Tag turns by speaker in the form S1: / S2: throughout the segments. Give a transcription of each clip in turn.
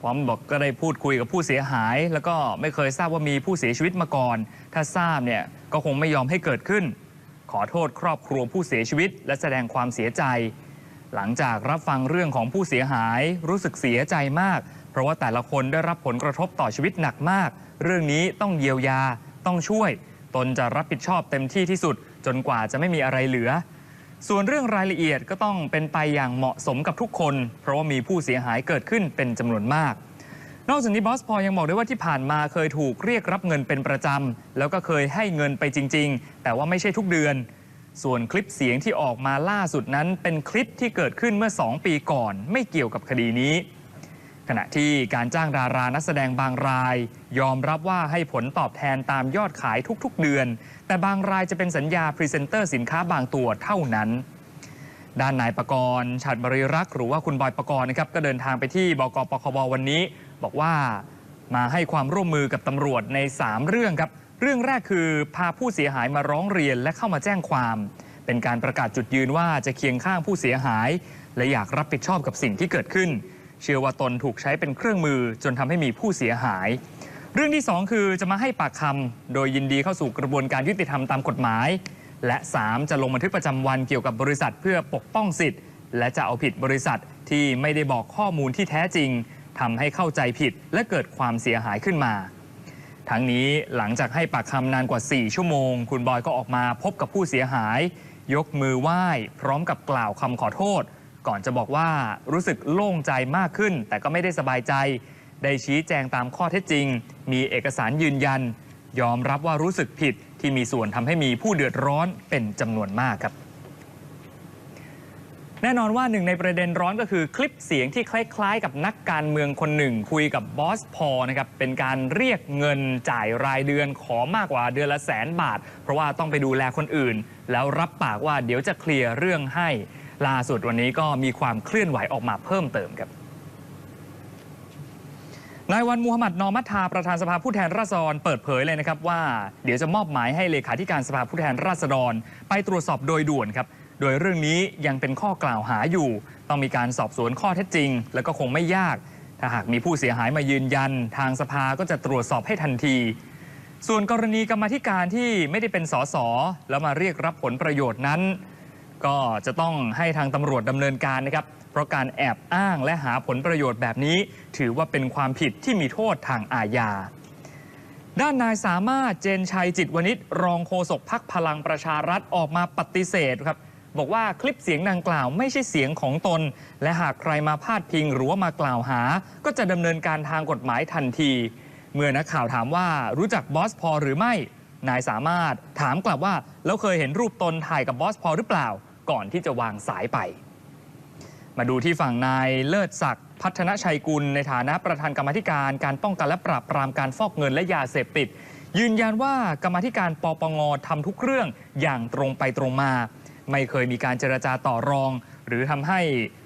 S1: พร้อมบอกก็ได้พูดคุยกับผู้เสียหาย แล้วก็ไม่เคยทราบว่ามีผู้เสียชีวิตมาก่อน ถ้าทราบเนี่ยก็คงไม่ยอมให้เกิดขึ้น ขอโทษครอบครัวผู้เสียชีวิต และแสดงความเสียใจ หลังจากรับฟังเรื่องของผู้เสียหายรู้สึกเสียใจมาก เพราะว่าแต่ละคนได้รับผลกระทบต่อชีวิตหนักมาก เรื่องนี้ต้องเยียวยาต้องช่วย ตนจะรับผิดชอบเต็มที่ที่สุด จนกว่าจะไม่มีอะไรเหลือ ส่วนเรื่องรายละเอียดก็ต้องเป็นไปอย่างเหมาะสมกับทุกคน เพราะว่ามีผู้เสียหายเกิดขึ้นเป็นจำนวนมาก นอกจากนี้บอสพอยังบอกด้วยว่าที่ผ่านมาเคยถูกเรียกรับเงินเป็นประจำแล้วก็เคยให้เงินไปจริง ๆ แต่ว่าไม่ใช่ทุกเดือน ส่วนคลิปเสียงที่ออกมาล่าสุดนั้น เป็นคลิปที่เกิดขึ้นเมื่อ 2 ปีก่อน ไม่เกี่ยวกับคดีนี้ ขณะที่การจ้างดารานักแสดงบางราย ยอมรับว่าให้ผลตอบแทนตามยอดขายทุกๆเดือน แต่บางรายจะเป็นสัญญาพรีเซนเตอร์สินค้าบางตัวเท่านั้น ด้านนายประกรณ์ฉัดบริรักษ์หรือว่าคุณบอยประกรณ์นะครับก็เดินทางไปที่บกปคบวันนี้ บอกว่ามาให้ความร่วมมือกับตำรวจใน 3 เรื่องครับ เรื่องแรกคือพาผู้เสียหายมาร้องเรียนและเข้ามาแจ้งความ เป็นการประกาศจุดยืนว่าจะเคียงข้างผู้เสียหาย และอยากรับผิดชอบกับสิ่งที่เกิดขึ้น เชื่อว่าตนถูกใช้เป็นเครื่องมือจนทำให้มีผู้เสียหาย เรื่องที่ 2 คือจะมาให้ปากคำโดยยินดีเข้าสู่กระบวนการยุติธรรมตามกฎหมาย และ 3 จะลงบันทึกประจำวันเกี่ยวกับบริษัทเพื่อปกป้องสิทธิ์ และจะเอาผิดบริษัทที่ไม่ได้บอกข้อมูลที่แท้จริงทำให้เข้าใจผิดและเกิดความเสียหายขึ้นมา ทั้งนี้หลังจากให้ปากคำนานกว่า 4 ชั่วโมง คุณบอยก็ออกมาพบกับผู้เสียหาย ยกมือไหว้ พร้อมกับกล่าวคำขอโทษ ก่อนจะบอกว่ารู้สึกโล่งใจมากขึ้น แต่ก็ไม่ได้สบายใจ ได้ชี้แจงตามข้อเท็จจริง มีเอกสารยืนยัน ยอมรับว่ารู้สึกผิดที่มีส่วนทำให้มีผู้เดือดร้อนเป็นจำนวนมากครับ แน่นอนว่าหนึ่งในประเด็นร้อนก็คือคลิปเสียงที่คล้ายๆ กับนักการเมืองคนหนึ่ง คุยกับบอสพอนะครับเป็นการเรียกเงินจ่ายรายเดือนขอมากกว่าเดือนละแสนบาท เพราะว่าต้องไปดูแลคนอื่น แล้วรับปากว่าเดี๋ยวจะเคลียร์เรื่องให้ ล่าสุดวันนี้ก็มีความเคลื่อนไหวออกมาเพิ่มเติมครับนายวันมูฮัมหมัดนอมัทธาประธานสภาผู้แทนราษฎรเปิดเผยเลยนะครับว่า เดี๋ยวจะมอบหมายให้เลขาธิการสภาผู้แทนราษฎร ไปตรวจสอบโดยด่วนครับ โดยเรื่องนี้ยังเป็นข้อกล่าวหาอยู่ ต้องมีการสอบสวนข้อเท็จจริง แล้วก็คงไม่ยาก ถ้าหากมีผู้เสียหายมายืนยัน ทางสภาก็จะตรวจสอบให้ทันที ส่วนกรณีกรรมธิการที่ไม่ได้เป็นสสแล้วมาเรียกรับผลประโยชน์นั้น ก็จะต้องให้ทางตำรวจดำเนินการนะครับ เพราะการแอบอ้างและหาผลประโยชน์แบบนี้ ถือว่าเป็นความผิดที่มีโทษทางอาญา ด้านนายสามารถเจนชัยจิตวณิชรองโฆษกพักพลังประชารัฐออกมาปฏิเสธครับบอกว่าคลิปเสียงดังกล่าวไม่ใช่เสียงของตน และหากใครมาพาดพิงหรือว่ามากล่าวหา ก็จะดำเนินการทางกฎหมายทันที เมื่อนักข่าวถามว่ารู้จักบอสพอหรือไม่ นายสามารถถามกลับว่า แล้วเคยเห็นรูปตนถ่ายกับบอสพอหรือเปล่า ก่อนที่จะวางสายไป มาดูที่ฝั่งนายเลิศศักดิ์พัฒนชัยกุล ในฐานะประธานกรรมธิการการป้องกันและปราบปรามการฟอกเงินและยาเสพติด ยืนยันว่ากรรมธิการปปงทำทุกเรื่องอย่างตรงไปตรงมา ไม่เคยมีการเจรจาต่อรอง หรือทำให้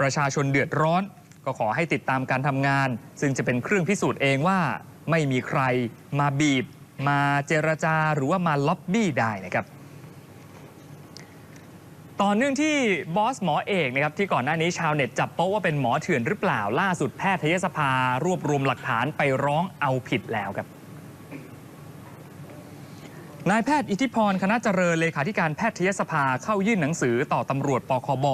S1: ประชาชนเดือดร้อน ก็ขอให้ติดตามการทำงาน ซึ่งจะเป็นเครื่องพิสูจน์เองว่า ไม่มีใครมาบีบ มาเจรจาหรือว่ามาล็อบบี้ได้นะครับ ต่อเนื่องที่บอสหมอเอกนะครับที่ก่อนหน้านี้ชาวเน็ตจับโป๊ะว่าเป็นหมอเถื่อนหรือเปล่าล่าสุดแพทยสภารวบรวมหลักฐานไปร้องเอาผิดแล้วครับนายแพทย์อิทธิพรคณะเจริญเลขาธิการแพทยสภาเข้ายื่นหนังสือต่อตำรวจปคบ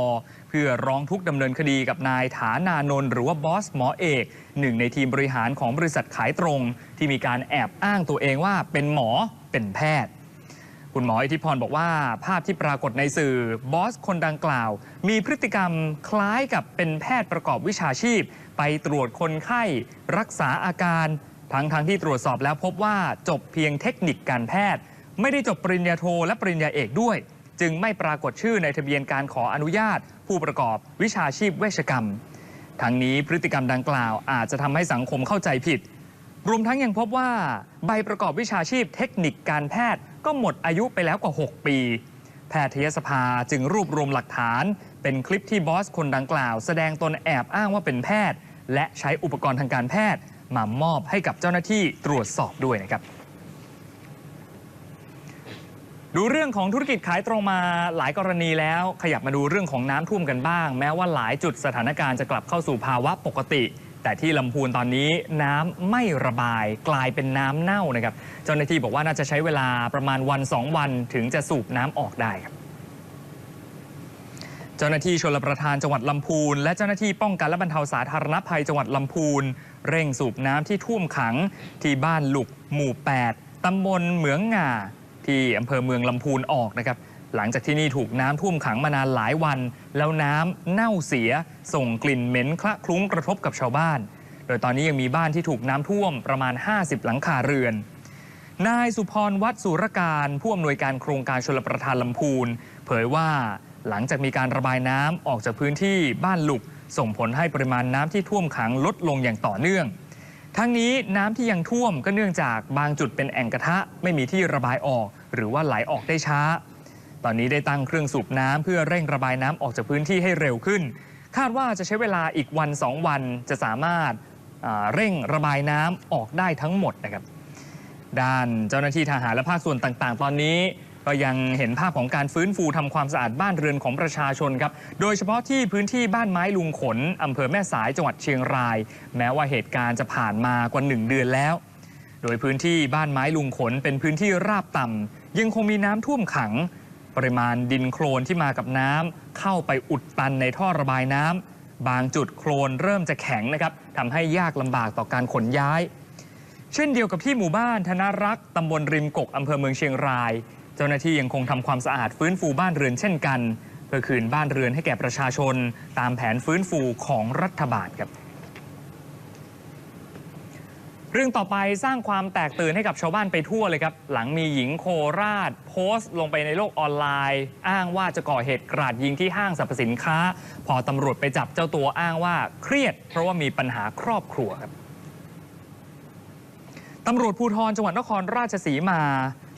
S1: เพื่อร้องทุกข์ดำเนินคดีกับนายฐานานนท์หรือว่าบอสหมอเอกหนึ่งในทีมบริหารของบริษัทขายตรง ที่มีการแอบอ้างตัวเองว่าเป็นหมอเป็นแพทย์ คุณหมออิทธิพรบอกว่าภาพที่ปรากฏในสื่อบอสคนดังกล่าว มีพฤติกรรมคล้ายกับเป็นแพทย์ประกอบวิชาชีพ ไปตรวจคนไข้ รักษาอาการ ทั้งทงๆที่ตรวจสอบแล้วพบว่าจบเพียงเทคนิคการแพทย์ ไม่ได้จบปริญญาโทและปริญญาเอกด้วย จึงไม่ปรากฏชื่อในทะเบียนการขออนุญาต ผู้ประกอบวิชาชีพเวชกรรมทั้งนี้พฤติกรรมดังกล่าวอาจจะทำให้สังคมเข้าใจผิด รวมทั้งยังพบว่า ใบประกอบวิชาชีพเทคนิคการแพทย์ ก็หมดอายุไปแล้วกว่า 6 ปี แพทยสภาจึงรวบรวมหลักฐาน เป็นคลิปที่บอสคนดังกล่าว แสดงตนแอบอ้างว่าเป็นแพทย์ และใช้อุปกรณ์ทางการแพทย์ มามอบให้กับเจ้าหน้าที่ตรวจสอบด้วยนะครับดูเรื่องของธุรกิจขายตรงมาหลายกรณีแล้ว ขยับมาดูเรื่องของน้ำท่วมกันบ้าง แม้ว่าหลายจุดสถานการณ์จะกลับเข้าสู่ภาวะปกติ แต่ที่ลำพูนตอนนี้น้ำไม่ระบายกลายเป็นน้ำเน่านะครับ เจ้าหน้าที่บอกว่าน่าจะใช้เวลาประมาณวัน 2 วันถึงจะสูบน้ำออกได้ครับเจ้าหน้าที่ชลประทานจังหวัดลำพูน และเจ้าหน้าที่ป้องกันและบรรเทาสาธารณภัยจังหวัดลำพูน เร่งสูบน้ำที่ท่วมขังที่บ้านหลุก หมู่ 8ตำบลเหมืองง่าที่อำเภอเมืองลำพูนออกนะครับ หลังจากที่นี่ถูกน้ำท่วมขังมานานหลายวัน แล้วน้ำเน่าเสีย ส่งกลิ่นเหม็นคละคลุ้งกระทบกับชาวบ้าน โดยตอนนี้ยังมีบ้านที่ถูกน้ำท่วมประมาณ 50 หลังคาเรือน นายสุพรวัดสุรการผู้อำนวยการโครงการชลประทานลำพูน เผยว่าหลังจากมีการระบายน้ำออกจากพื้นที่บ้านหลุก ส่งผลให้ปริมาณน้ำที่ท่วมขังลดลงอย่างต่อเนื่องทั้งนี้น้ำที่ยังท่วมก็เนื่องจากบางจุดเป็นแอ่งกระทะ ไม่มีที่ระบายออก หรือว่าไหลออกได้ช้า ตอนนี้ได้ตั้งเครื่องสูบน้ำเพื่อเร่งระบายน้ำออกจากพื้นที่ให้เร็วขึ้น คาดว่าจะใช้เวลาอีกวันสองวันจะสามารถเร่งระบายน้ำออกได้ทั้งหมดนะครับด้านเจ้าหน้าที่ทหารและภาคส่วนต่างๆ ตอนนี้ก็ยังเห็นภาพของการฟื้นฟูทำความสะอาดบ้านเรือนของประชาชนครับ โดยเฉพาะที่พื้นที่บ้านไม้ลุงขนอำเภอแม่สายจังหวัดเชียงราย แม้ว่าเหตุการณ์จะผ่านมากว่าหนึ่งเดือนแล้ว โดยพื้นที่บ้านไม้ลุงขนเป็นพื้นที่ราบต่ำยังคงมีน้ำท่วมขัง ปริมาณดินโคลนที่มากับน้ำเข้าไปอุดตันในท่อระบายน้ำบางจุดโคลนเริ่มจะแข็งนะครับทำให้ยากลำบากต่อการขนย้าย เช่นเดียวกับที่หมู่บ้านธนรักษ์ตำบลริมกกอำเภอเมืองเชียงราย เจ้าหน้าที่ยังคงทำความสะอาดฟื้นฟูบ้านเรือนเช่นกัน เพื่อคืนบ้านเรือนให้แก่ประชาชน ตามแผนฟื้นฟูของรัฐบาลครับ เรื่องต่อไปสร้างความแตกตื่นให้กับชาวบ้านไปทั่วเลยครับ หลังมีหญิงโคราช โพสต์ลงไปในโลกออนไลน์ อ้างว่าจะก่อเหตุกราดยิงที่ห้างสรรพสินค้า พอตำรวจไปจับเจ้าตัวอ้างว่าเครียด เพราะว่ามีปัญหาครอบครัวครับตำรวจภูธรจังหวัดนครราชสีมา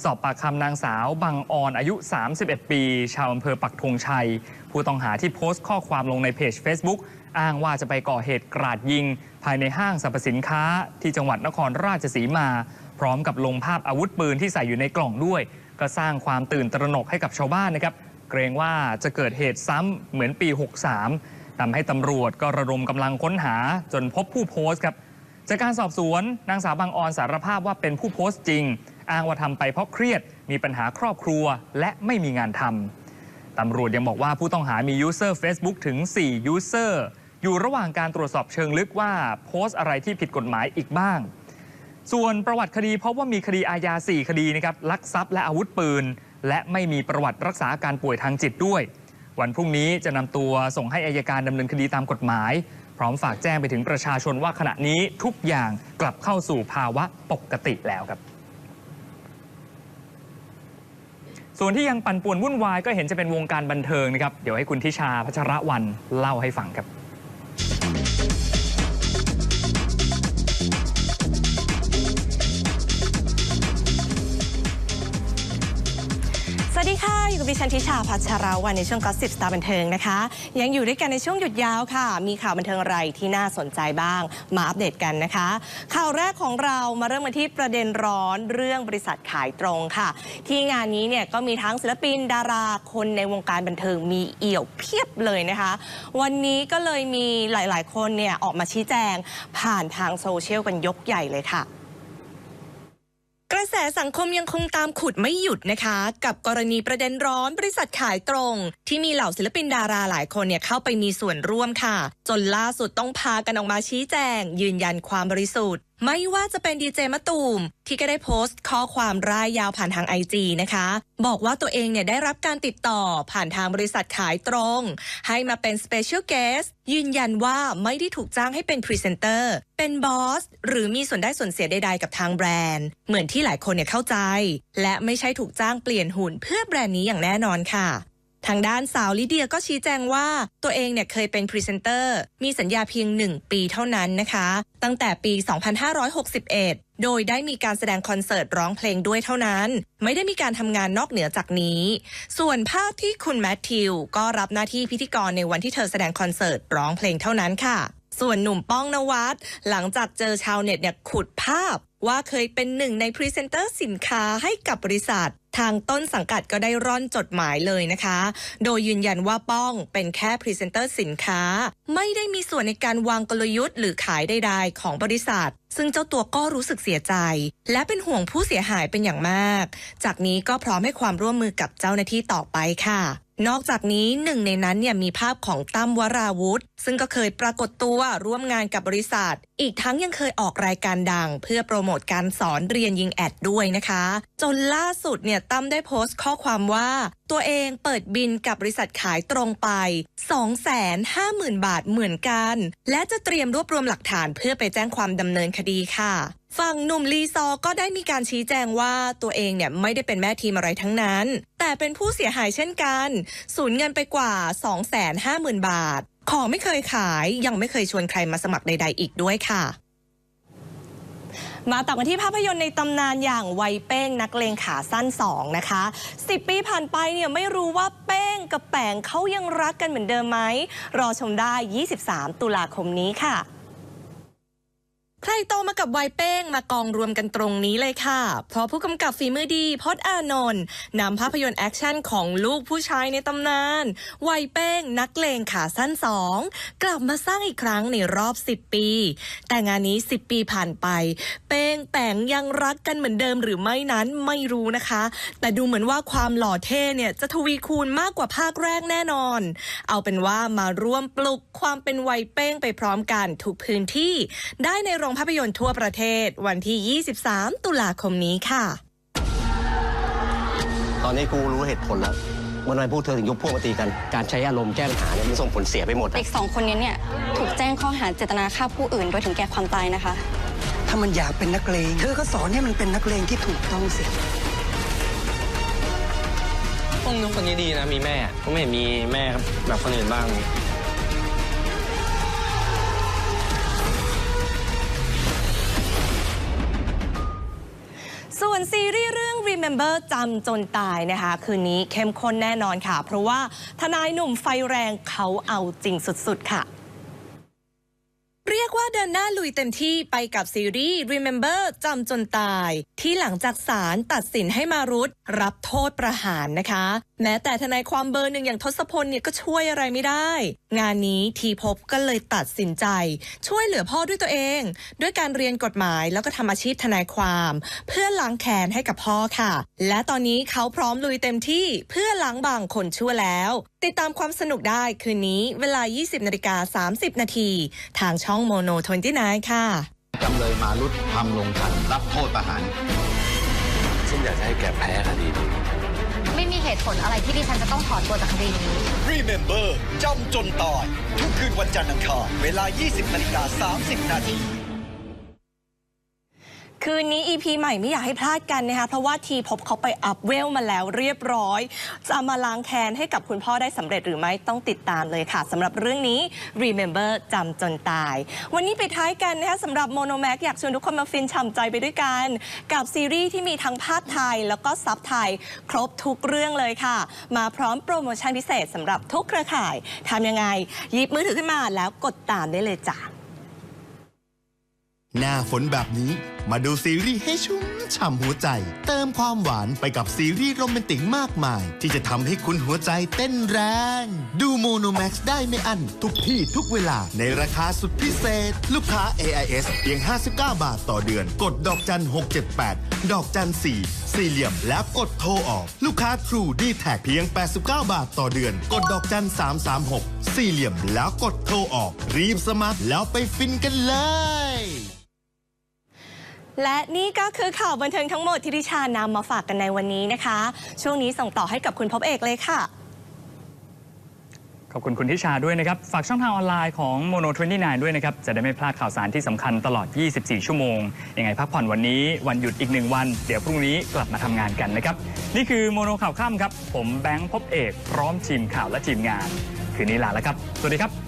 S1: สอบปากคำนางสาว บังออนอายุ 31 ปี ชาวอำเภอปักธงชัย ผู้ต้องหาที่โพสต์ข้อความลงในเพจ Facebook อ้างว่าจะไปก่อเหตุกราดยิง ภายในห้างสรรพสินค้า ที่จังหวัดนครราชสีมา พร้อมกับลงภาพอาวุธปืนที่ใส่อยู่ในกล่องด้วย ก็สร้างความตื่นตระหนกให้กับชาวบ้านนะครับเกรงว่าจะเกิดเหตุซ้ำเหมือนปี 63ทำให้ตำรวจก็ระดมกำลังค้นหาจนพบผู้โพสต์ครับจากการสอบสวนนางสาวบางออนสารภาพว่าเป็นผู้โพสต์จริง อ้างว่าทำไปเพราะเครียด มีปัญหาครอบครัว และไม่มีงานทำ ตำรวจยังบอกว่าผู้ต้องหามียูเซอร์ Facebook ถึง 4 ยูเซอร์ อยู่ระหว่างการตรวจสอบเชิงลึกว่าโพสต์อะไรที่ผิดกฎหมายอีกบ้าง ส่วนประวัติคดีพบว่ามีคดีอาญา 4 คดีนะครับลักทรัพย์และอาวุธปืน และไม่มีประวัติรักษาอาการป่วยทางจิตด้วย วันพรุ่งนี้จะนำตัวส่งให้อายการดำเนินคดีตามกฎหมาย พร้อมฝากแจ้งไปถึงประชาชนว่าขณะนี้ทุกอย่างกลับเข้าสู่ภาวะปกติแล้วครับ ส่วนที่ยังปั่นป่วนวุ่นวายก็เห็นจะเป็นวงการบันเทิงนะครับ เดี๋ยวให้คุณทิชาพัชระวันเล่าให้ฟังครับ
S2: อยู่กับดิฉันทิชาพัชราวันในช่วงก็สิบสตาร์บันเทิงนะคะ ยังอยู่ด้วยกันในช่วงหยุดยาวค่ะ มีข่าวบันเทิงอะไรที่น่าสนใจบ้าง มาอัปเดตกันนะคะ ข่าวแรกของเรามาเริ่มกันที่ประเด็นร้อนเรื่องบริษัทขายตรงค่ะ ที่งานนี้เนี่ยก็มีทั้งศิลปินดาราคนในวงการบันเทิงมีเอี่ยวเพียบเลยนะคะ วันนี้ก็เลยมีหลาย ๆ คนเนี่ยออกมาชี้แจงผ่านทางโซเชียลกันยกใหญ่เลยค่ะ กระแสสังคมยังคงตามขุดไม่หยุดนะคะ กับกรณีประเด็นร้อนบริษัทขายตรง ที่มีเหล่าศิลปินดาราหลายคนเนี่ยเข้าไปมีส่วนร่วมค่ะ จนล่าสุดต้องพากันออกมาชี้แจง ยืนยันความบริสุทธิ์ ไม่ว่าจะเป็นดีเจมะตูม ที่ก็ได้โพสต์ข้อความร่ายยาวผ่านทางไอจนะคะ บอกว่าตัวเองเนี่ยได้รับการติดต่อผ่านทางบริษัทขายตรง ให้มาเป็นสเปเชียลเกสยืนยันว่าไม่ได้ถูกจ้างให้เป็นพรีเซนเตอร์เป็นบอส หรือมีส่วนได้ส่วนเสียใดๆกับทางแบรนด์ เหมือนที่หลายคนเนี่ยเข้าใจ และไม่ใช่ถูกจ้างเปลี่ยนหุ่นเพื่อแบรนด์นี้อย่างแน่นอนค่ะ ทางด้านสาวลิเดียก็ชี้แจงว่าตัวเองเนี่ยเคยเป็นพรีเซนเตอร์ มีสัญญาเพียง 1 ปีเท่านั้นนะคะ ตั้งแต่ปี 2561 โดยได้มีการแสดงคอนเสิร์ตร้องเพลงด้วยเท่านั้น ไม่ได้มีการทำงานนอกเหนือจากนี้ ส่วนภาพที่คุณแมทธิวก็รับหน้าที่พิธีกรในวันที่เธอแสดงคอนเสิร์ตร้องเพลงเท่านั้นค่ะ ส่วนหนุ่มป้องนวัดหลังจากเจอชาวเน็ตเนี่ยขุดภาพว่าเคยเป็นหนึ่งในพรีเซนเตอร์สินค้าให้กับบริษัท ทางต้นสังกัดก็ได้ร่อนจดหมายเลยนะคะ โดยยืนยันว่าป้องเป็นแค่พรีเซนเตอร์สินค้า ไม่ได้มีส่วนในการวางกลยุทธ์หรือขายใดๆของบริษัท ซึ่งเจ้าตัวก็รู้สึกเสียใจ และเป็นห่วงผู้เสียหายเป็นอย่างมาก จากนี้ก็พร้อมให้ความร่วมมือกับเจ้าหน้าที่ต่อไปค่ะ นอกจากนี้หนึ่งในนั้นเนี่ยมีภาพของตั้มวราวุธ ซึ่งก็เคยปรากฏตัวร่วมงานกับบริษัท อีกทั้งยังเคยออกรายการดัง เพื่อโปรโมทการสอนเรียนยิงแอดด้วยนะคะ จนล่าสุดเนี่ยตั้มได้โพสต์ข้อความว่า ตัวเองเปิดบินกับบริษัทขายตรงไป 250,000 บาทเหมือนกัน และจะเตรียมรวบรวมหลักฐานเพื่อไปแจ้งความดำเนินคดีค่ะ ฝั่งหนุ่มลีซอก็ได้มีการชี้แจงว่าตัวเองเนี่ยไม่ได้เป็นแม่ทีมอะไรทั้งนั้น แต่เป็นผู้เสียหายเช่นกัน สูญเงินไปกว่า 250,000 บาท ของไม่เคยขายยังไม่เคยชวนใครมาสมัครใด ๆ อีกด้วยค่ะมาต่อกันที่ภาพยนตร์ในตำนานอย่างไวเป้งนักเลงขาสั้น 2 นะคะ 10 ปีผ่านไปเนี่ยไม่รู้ว่าเป้งกับแปงเขายังรักกันเหมือนเดิมไหม รอชมได้ 23 ตุลาคมนี้ค่ะ ใครโตมากับวัยเป้งมากองรวมกันตรงนี้เลยค่ะ เพราะผู้กำกับฝีมือดีพจน์อานนท์นำภาพยนตร์แอคชั่นของลูกผู้ชายในตำนาน วัยเป้งนักเลงขาสั้นสองกลับมาสร้างอีกครั้งในรอบ 10 ปี แต่งานนี้ 10 ปีผ่านไป เป้งแปงยังรักกันเหมือนเดิมหรือไม่นั้นไม่รู้นะคะ แต่ดูเหมือนว่าความหล่อเท่เนี่ยจะทวีคูณมากกว่าภาคแรกแน่นอน เอาเป็นว่ามาร่วมปลุกความเป็นวัยเป้งไปพร้อมกันทุกพื้นที่ได้ในโรงภาพยนตร์ทั่วประเทศวันที่ 23 ตุลาคมนี้ค่ะ
S3: ตอนนี้กูรู้เหตุผลแล้วว่าทำไมพวกเธอถึงยกพวกมาตีกัน การใช้อารมณ์แก้ปัญหาเนี่ยมันส่งผลเสียไปหมด
S4: เด็
S3: อะ
S4: กสองคนนี้เนี่ยถูกแจ้งข้อหาเจตนาฆ่าผู้อื่น โดยถึงแก่ความตายนะคะ
S5: ถ้ามันอยากเป็นนักเลง เธอก็สอนให้มันเป็นนักเลงที่ถูกต้องสิ
S6: พวกนุ๊กคนนี้ดีนะมีแม่ก็ไม่เห็นมีแม่แบบคนอื่นบ้าง
S2: วนซีรีส์เรื่อง Remember จำจนตายนะคะ คืนนี้เข้มข้นแน่นอนค่ะ เพราะว่าทนายหนุ่มไฟแรงเขาเอาจริงสุดๆค่ะเรียกว่าเดินหน้าลุยเต็มที่ไปกับซีรีส์ Remember จำจนตาย ที่หลังจากศาลตัดสินให้มารุตรับโทษประหารนะคะแม้แต่ทนายความเบอร์หนึ่งอย่างทศพลเนี่ยก็ช่วยอะไรไม่ได้ งานนี้ทีพบก็เลยตัดสินใจ ช่วยเหลือพ่อด้วยตัวเอง ด้วยการเรียนกฎหมายแล้วก็ทำอาชีพทนายความ เพื่อล้างแค้นให้กับพ่อค่ะ และตอนนี้เขาพร้อมลุยเต็มที่เพื่อล้างบางคนชั่วแล้ว ติดตามความสนุกได้คืนนี้เวลา 20นาฬิกา30 นาทีทางช่องโมโน29ค่ะ
S7: จำเลยมารุดทำลงทันรับโทษประหาร
S8: ฉันอยากจะให้แกแพ้คดีนี้
S4: ไม่มีเหตุผลอะไรที่ดิฉันจะต้องถอนตัวจากคดีนี้
S9: Remember จำจนตาย ทุกคืนวันจันทร์อังคารเวลา 20นาฬิกา30 นาที
S2: คืนนี้ EP ใหม่ไม่อยากให้พลาดกันนะคะเพราะว่าทีพบเขาไปอัพเวลมาแล้วเรียบร้อย จะมาล้างแค้นให้กับคุณพ่อได้สำเร็จหรือไม่ต้องติดตามเลยค่ะสำหรับเรื่องนี้ Remember จำจนตาย วันนี้ไปท้ายกันนะคะสำหรับ Mono Max อยากชวนทุกคนมาฟินฉ่ำใจไปด้วยกัน กับซีรีส์ที่มีทั้งภาคไทยแล้วก็ซับไทย ครบทุกเรื่องเลยค่ะ มาพร้อมโปรโมชั่นพิเศษสำหรับทุกเครือข่ายทำยังไงหยิบมือถือขึ้นมาแล้วกดตามได้เลยจ้ะ
S10: หน้าฝนแบบนี้ มาดูซีรีส์ให้ชุ่มฉ่ำหัวใจ เติมความหวานไปกับซีรีส์โรแมนติกมากมาย ที่จะทำให้คุณหัวใจเต้นแรง ดูโมโนแม็กซ์ได้ไม่อั้นทุกที่ทุกเวลาในราคาสุดพิเศษ ลูกค้า AIS เพียง 59 บาทต่อเดือน กดดอกจัน 678 ดอกจัน 4 สี่เหลี่ยมแล้วกดโทรออก ลูกค้า True d t แทเพียง 89 บาทต่อเดือน กดดอกจัน 336 สี่เหลี่ยมแล้วกดโทรออก รีบสมัครแล้วไปฟินกันเลย
S2: และนี่ก็คือข่าวบันเทิงทั้งหมดที่ดิชานำมาฝากกันในวันนี้นะคะ ช่วงนี้ส่งต่อให้กับคุณพบเอกเลยค่ะ
S1: ขอบคุณคุณทิชาด้วยนะครับ ฝากช่องทางออนไลน์ของ Mono 29ด้วยนะครับ จะได้ไม่พลาดข่าวสารที่สำคัญตลอด 24 ชั่วโมง ยังไงพักผ่อนวันนี้วันหยุดอีกหนึ่งวัน เดี๋ยวพรุ่งนี้กลับมาทำงานกันนะครับ นี่คือโมโนข่าวค่ำครับ ผมแบงค์พบเอก พร้อมทีมข่าวและทีมงาน คืนนี้ลาแล้วครับ สวัสดีครับ